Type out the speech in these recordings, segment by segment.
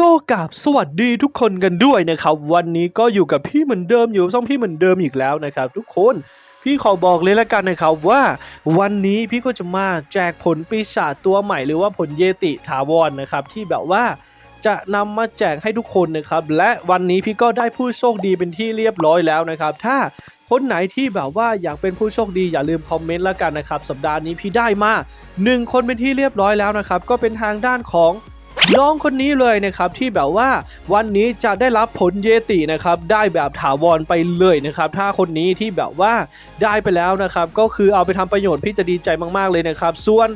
ก็กับสวัสดีทุกคนกันด้วยนะครับ วันนี้ก็อยู่กับพี่เหมือนเดิมอยู่ช่องพี่เหมือนเดิมอีกแล้วนะครับ ทุกคนพี่ขอบอกเลยละกันนะครับว่า วันนี้พี่ก็จะมาแจกผลปีศาจตัวใหม่หรือว่าผลเยติถาวรนะครับ ที่แบบว่าจะนำมาแจกให้ทุกคนนะครับ และวันนี้พี่ก็ได้ผู้โชคดีเป็นที่เรียบร้อยแล้วนะครับ ถ้าคนไหนที่แบบว่าอยากเป็นผู้โชคดีอย่าลืมคอมเมนต์ล้วกันนะครับ สัปดาห์นี้พี่ได้มาหนึ่งคนเป็นที่เรียบร้อยแล้วนะครับ ก็เป็นทางด้านของ น้องคนนี้เลยนะครับที่แบบว่าวันนี้จะได้รับผลเยตินะครับได้แบบถาวรไปเลยนะครับถ้าคนนี้ที่แบบว่าได้ไปแล้วนะครับก็คือเอาไปทำประโยชน์พี่จะดีใจมากๆเลยนะครับ ส่วน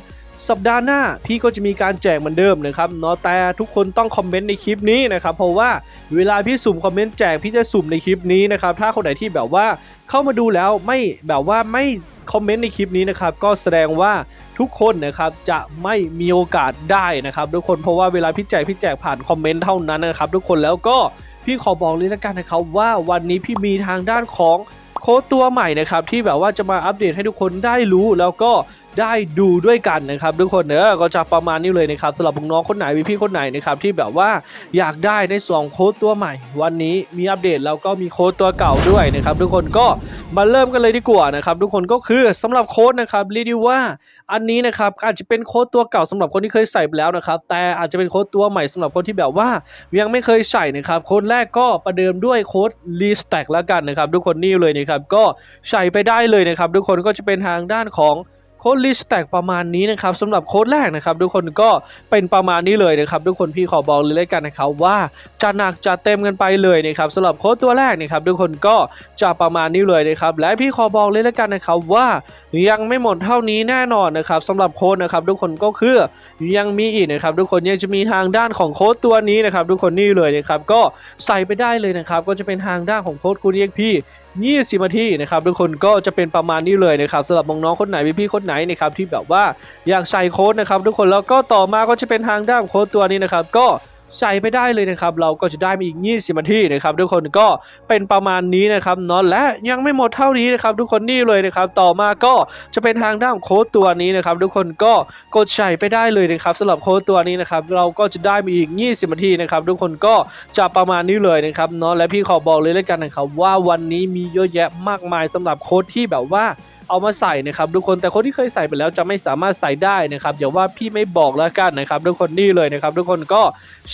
สัปดาห์หน้าพี่ก็จะมีการแจกเหมือนเดิมนะครับเนาะแต่ทุกคนต้องคอมเมนต์ในคลิปนี้นะครับเพราะว่าเวลาพี่สุ่มคอมเมนต์แจกพี่จะสุ่มในคลิปนี้นะครับถ้าคนไหนที่แบบว่าเข้ามาดูแล้วไม่แบบว่าไม่คอมเมนต์ในคลิปนี้นะครับก็แสดงว่า ทุกคนนะครับจะไม่มีโอกาสได้นะครับทุกคนเพราะว่าเวลาพี่แจกพี่แจกผ่านคอมเมนต์เท่านั้นนะครับทุกคนแล้วก็พี่ขอบอกเลยละกันนะครับว่าวันนี้พี่มีทางด้านของโค้ดตัวใหม่นะครับที่แบบว่าจะมาอัปเดตให้ทุกคนได้รู้แล้วก็ได้ดูด้วยกันนะครับทุกคนเนอะก็จะประมาณนี้เลยนะครับสำหรับน้องคนไหนพี่คนไหนนะครับที่แบบว่าอยากได้ในส่วนของโค้ดตัวใหม่ วันนี้มีอัปเดตแล้วก็มีโค้ดตัวเก่าด้วยนะครับทุกคนก็มาเริ่มกันเลยดีกว่านะครับทุกคนก็คือสำหรับโค้ดนะครับเรียกได้ว่าอันนี้นะครับอาจจะเป็นโค้ดตัวเก่าสำหรับคนที่เคยใส่ไปแล้วนะครับแต่อาจจะเป็นโค้ดตัวใหม่สำหรับคนที่แบบว่ายังไม่เคยใส่นะครับโค้ดแรกก็ประเดิมด้วยโค้ด r e s t a c k แล้วกันนะครับทุกคนนี่เลยนะครับก็ใส่ไปได้เลยนะครับทุกคนก็จะเป็นทางด้านของ โค้ด r e s t a c k ประมาณนี้นะครับสำหรับโค้ดแรกนะครับ ทุกคนก็เป็นประมาณนี้เลยนะครับ ทุกคนพี่ขอบอกเลยแล้วกันนะครับว่าจะหนักจะเต็มกันไปเลยนะครับสำหรับโค้ดตัวแรกนะครับ ทุกคนก็จะประมาณนี้เลยนะครับ และพี่ขอบอกเลยแล้วกันนะครับว่ายังไม่หมดเท่านี้แน่นอนนะครับสำหรับโค้ดนะครับ ทุกคนก็คือยังมีอีกนะครับ ทุกคนยังจะมีทางด้านของโค้ดตัวนี้นะครับ ทุกคนนี่เลยนะครับก็ใส่ไปได้เลยนะครับ ก็จะเป็นทางด้านของโค้ดคุณเรียกพี่20นาทีนะครับทุกคนก็จะเป็นประมาณนี้เลยนะครับสำหรับน้องๆคนไหนพี่ๆคนไหนนะครับที่แบบว่าอยากใส่โค้ดนะครับทุกคนแล้วก็ต่อมาก็จะเป็นทางด้านโค้ดตัวนี้นะครับก็ ใส่ไปได้เลยนะครับ เราก็จะได้มาอีก 20นาทีนะครับ ทุกคนก็เป็นประมาณนี้นะครับเนาะและยังไม่หมดเท่านี้นะครับ ทุกคนนี่เลยนะครับ ต่อมาก็จะเป็นทางด้านโค้ดตัวนี้นะครับ ทุกคนก็กดใส่ไปได้เลยนะครับสำหรับโค้ดตัวนี้นะครับเราก็จะได้มาอีก 20นาทีนะครับ ทุกคนก็จะประมาณนี้เลยนะครับเนาะและพี่ขอบอกเลยแล้วกันนะครับว่าวันนี้มีเยอะแยะมากมายสำหรับโค้ดที่แบบว่า เอามาใส่นะครับทุกคนแต่คนที่เคยใส่ไปแล้วจะไม่สามารถใส่ได้นะครับอย่าว่าพี่ไม่บอกแล้วกันนะครับทุกคนนี่เลยนะครับทุกคนก็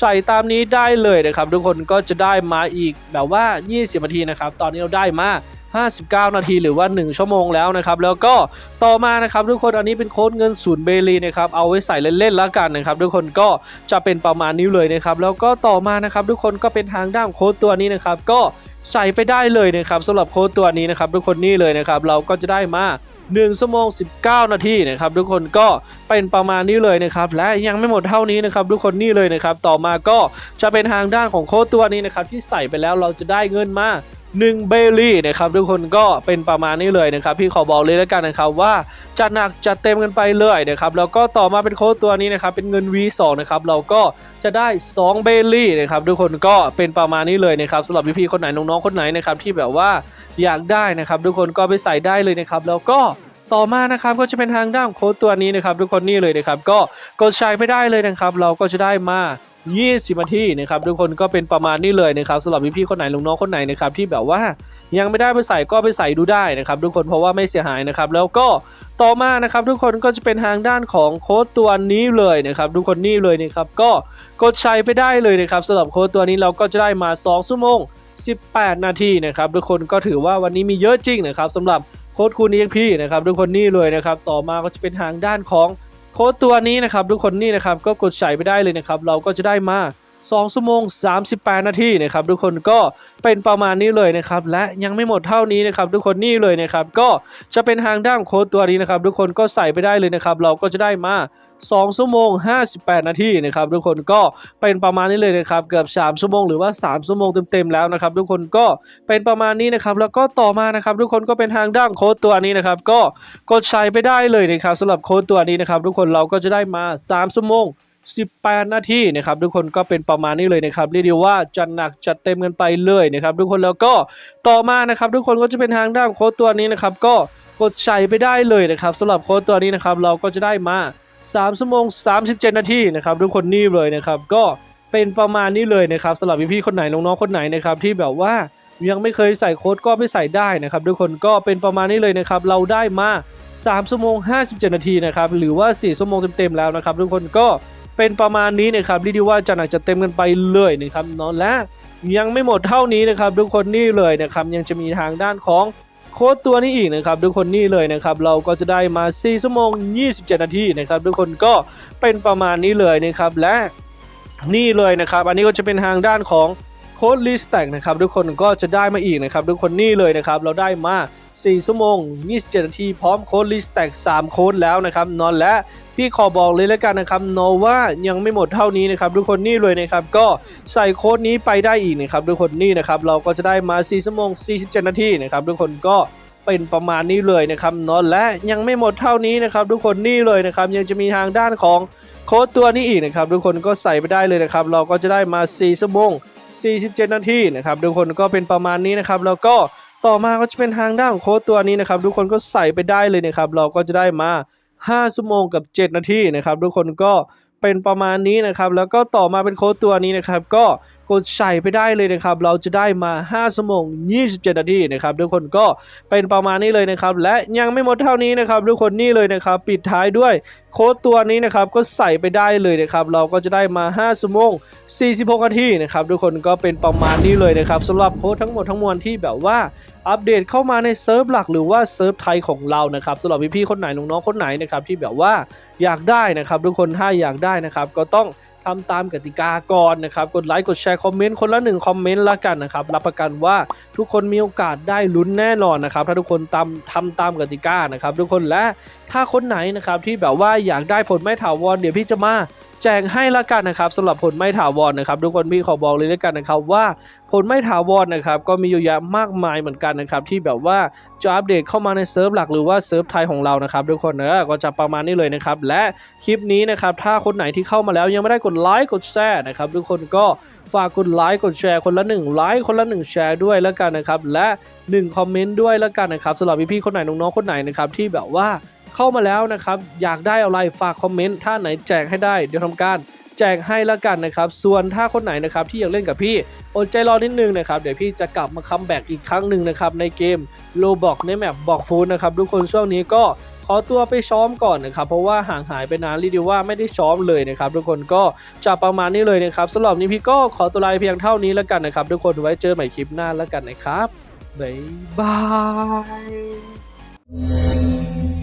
ใส่ตามนี้ได้เลยนะครับทุกคนก็จะได้มาอีกแบบว่า 20นาทีนะครับตอนนี้เราได้มา59 นาทีหรือว่า 1 ชั่วโมงแล้วนะครับ แล้วก็ต่อมานะครับทุกคนอันนี้เป็นโค้ดเงินศูนย์เบลีนะครับเอาไว้ใส่เล่นๆแล้วกันนะครับ ทุกคนก็จะเป็นประมาณนี้เลยนะครับ แล้วก็ต่อมานะครับทุกคนก็เป็นทางด้านโค้ดตัวนี้นะครับ ก็ ใส่ไปได้เลยนะครับสำหรับโค้ดตัวนี้นะครับทุกคนนี่เลยนะครับเราก็จะได้มา1ชั่วโมง 19 นาทีนะครับทุกคนก็เป็นประมาณนี้เลยนะครับและยังไม่หมดเท่านี้นะครับทุกคนนี่เลยนะครับต่อมาก็จะเป็นทางด้านของโค้ดตัวนี้นะครับที่ใส่ไปแล้วเราจะได้เงินมา1 เบลลี่นะครับทุกคนก็เป็นประมาณนี้เลยนะครับพี่ขอบอกเลยแล้วกันนะครับว่าจะหนักจะเต็มกันไปเลยนะครับแล้วก็ต่อมาเป็นโค้ดตัวนี้นะครับเป็นเงิน V2 นะครับเราก็จะได้ 2 เบลลี่นะครับทุกคนก็เป็นประมาณนี้เลยนะครับสำหรับพี่ๆคนไหนน้องๆคนไหนนะครับที่แบบว่าอยากได้นะครับทุกคนก็ไปใส่ได้เลยนะครับแล้วก็ต่อมานะครับก็จะเป็นทางด้านโค้ดตัวนี้นะครับทุกคนนี่เลยนะครับก็กดใช้ไปได้เลยนะครับ เราก็จะได้มา 20นาทีนะครับทุกคนก็เป็นประมาณนี้เลยนะครับสำหรับพี่ๆคนไหนลุงน้องคนไหนนะครับที่แบบว่ายังไม่ได้ไปใส่ก็ไปใส่ดูได้นะครับทุกคนเพราะว่าไม่เสียหายนะครับแล้วก็ต่อมานะครับทุกคนก็จะเป็นทางด้านของโค้ดตัวนี้เลยนะครับทุกคนนี่เลยนะครับก็กดใช้ไปได้เลยนะครับสำหรับโค้ดตัวนี้เราก็จะได้มา2ชั่วโมง 18 นาทีนะครับทุกคนก็ถือว่าวันนี้มีเยอะจริงนะครับสำหรับโค้ดคูณเอ็กพี่นะครับทุกคนนี่เลยนะครับต่อมาก็จะเป็นทางด้านของ โค้ดตัวนี้นะครับทุกคนนี่นะครับก็กดใส่ไปได้เลยนะครับเราก็จะได้มา 2ชั่วโมง 38 นาทีนะครับทุกคนก็เป็นประมาณนี้เลยนะครับและยังไม่หมดเท่านี้นะครับทุกคนนี่เลยนะครับก็จะเป็นทางด้านโค้ดตัวนี้นะครับทุกคนก็ใส่ไปได้เลยนะครับเราก็จะได้มา2ชั่วโมง 58 นาทีนะครับทุกคนก็เป็นประมาณนี้เลยนะครับเกือบ3ชั่วโมงหรือว่า 3ชั่วโมงเต็มๆแล้วนะครับทุกคนก็เป็นประมาณนี้นะครับแล้วก็ต่อมานะครับทุกคนก็เป็นทางด้านโค้ดตัวนี้นะครับก็กดใช้ไปได้เลยนะครับสำหรับโค้ดตัวนี้นะครับทุกคนเราก็จะได้มา 3ชั่วโมง 18 นาทีนะครับทุกคนก็เป็นประมาณนี้เลยนะครับเรียกได้ว่าจัดหนักจัดเต็มกันไปเลยนะครับทุกคนแล้วก็ต่อมานะครับทุกคนก็จะเป็นทางด้านโค้ดตัวนี้นะครับก็กดใส่ไปได้เลยนะครับสำหรับโค้ดตัวนี้นะครับเราก็จะได้มา3ชั่วโมง 37 นาทีนะครับทุกคนนี่เลยนะครับก็เเป็นประมาณนี้เลยนะครับสำหรับพี่ๆคนไหนน้องๆคนไหนนะครับที่แบบว่ายังไม่เคยใส่โค้ดก็ไม่ใส่ได้นะครับทุกคนก็เป็นประมาณนี้เลยนะครับเราได้มา3ชั่วโมง 57 นาทีนะครับหรือว่า 4 ชั่วโมงเต็มๆแล้วนะครับทุกคนก็ เป็นประมาณนี้นะครับเรียกได้ว่าจะหนักจะเต็มกันไปเลยนะครับเนอนและยังไม่หมดเท่านี้นะครับ ทุกคนนี่เลยนะครับยังจะมีทางด้านของโค้ดตัวนี้อีกนะครับ ทุกคนนี่เลยนะครับ เราก็จะได้มา 4 ชั่วโมง 27 นาทีนะครับ ทุกคนก็เป็นประมาณนี้เลยนะครับ และนี่เลยนะครับ อันนี้ก็จะเป็นทางด้านของโค้ดลิสแต็กนะครับ ทุกคนก็จะได้มาอีกนะครับ ทุกคนนี่เลยนะครับ เราได้มา 4 ชั่วโมง 27 นาที พร้อมโค้ดลิสแต็ก3 โค้ดแล้วนะครับ นอนและ พี่ขอบอกเลยแล้วกันนะครับโนว่ายังไม่หมดเท่านี้นะครับทุกคนนี่เลยนะครับก็ใส่โค้ดนี้ไปได้อีกนะครับทุกคนนี่นะครับเราก็จะได้มา4ชั่วโมง47นาทีนะครับทุกคนก็เป็นประมาณนี้เลยนะครับนอนและยังไม่หมดเท่านี้นะครับทุกคนนี่เลยนะครับยังจะมีทางด้านของโค้ดตัวนี้อีกนะครับทุกคนก็ใส่ไปได้เลยนะครับเราก็จะได้มา4ชั่วโมง47 นาทีนะครับทุกคนก็เป็นประมาณนี้นะครับแล้วก็ต่อมาก็จะเป็นทางด้านของโค้ดตัวนี้นะครับทุกคนก็ใส่ไปได้เลยนะครับเราก็จะได้มา 5ชั่วโมงกับ 7 นาทีนะครับ ทุกคนก็เป็นประมาณนี้นะครับ แล้วก็ต่อมาเป็นโค้ดตัวนี้นะครับ ก็ กดใส่ไปได้เลยนะครับ เราจะได้มา5ชั่วโมง 27 นาทีนะครับทุกคนก็เป็นประมาณนี้เลยนะครับ และยังไม่หมดเท่านี้นะครับทุกคนนี่เลยนะครับ ปิดท้ายด้วยโค้ดตัวนี้นะครับก็ใส่ไปได้เลยนะครับ เราก็จะได้มา5ชั่วโมง 46 นาทีนะครับทุกคนก็เป็นประมาณนี้เลยนะครับสำหรับโค้ดทั้งหมดทั้งมวลที่แบบว่าอัปเดตเข้ามาในเซิร์ฟหลักหรือว่าเซิร์ฟไทยของเรานะครับสำหรับพี่ๆคนไหนน้องๆคนไหนนะครับที่แบบว่าอยากได้นะครับ ทุกคนถ้าอยากได้นะครับ ก็ต้อง ทำตามกติกาก่อนนะครับกดไลค์กดแชร์คอมเมนต์คนละหนึ่งคอมเมนต์ละกันนะครับรับประกันว่าทุกคนมีโอกาสได้ลุ้นแน่นอนนะครับถ้าทุกคนตามทำตามกติกานะครับทุกคนและถ้าคนไหนนะครับที่แบบว่าอยากได้ผลไม่ถาวรเดี๋ยวพี่จะมา แจกให้ละกันนะครับสำหรับผลไม่ถาวรนะครับทุกคนพี่ขอบอกเลยล้วกันนะครับว่าผลไม่ถาวรนะครับก็มีอยู่เยอะมากมายเหมือนกันนะครับที่แบบว่าจะอัปเดตเข้ามาในเซิร์ฟหลักหรือว่าเซิร์ฟไทยของเรานะครับทุกคนเนอะก็จะประมาณนี้เลยนะครับและคลิปนี้นะครับถ้าคนไหนที่เข้ามาแล้วยังไม่ได้กดไลค์กดแชร์นะครับทุกคนก็ฝากกดไลค์กดแชร์คนละ1ไลค์คนละ1แชร์ด้วยแล้วกันนะครับและ1คอมเมนต์ด้วยแล้วกันนะครับสำหรับพี่ๆคนไหนน้องๆคนไหนนะครับที่แบบว่า เข้ามาแล้วนะครับ อยากได้อะไรฝากคอมเมนต์ถ้าไหนแจกให้ได้ เดี๋ยวทำการแจกให้ละกันนะครับ ส่วนถ้าคนไหนนะครับที่อยากเล่นกับพี่ อดใจรอนิดนึงนะครับ เดี๋ยวพี่จะกลับมาคัมแบ็กอีกครั้งหนึ่งนะครับ ในเกมโลบอกในแมปบอกฟูดนะครับ ทุกคนช่วงนี้ก็ขอตัวไปซ้อมก่อนนะครับ เพราะว่าห่างหายไปนานรีดีว่าไม่ได้ซ้อมเลยนะครับ ทุกคนก็จะประมาณนี้เลยนะครับสำหรับนี้พี่ก็ขอตัวลาเพียงเท่านี้แล้วกันนะครับ ทุกคนไว้เจอใหม่คลิปหน้าแล้วกันนะครับบ๊ายบาย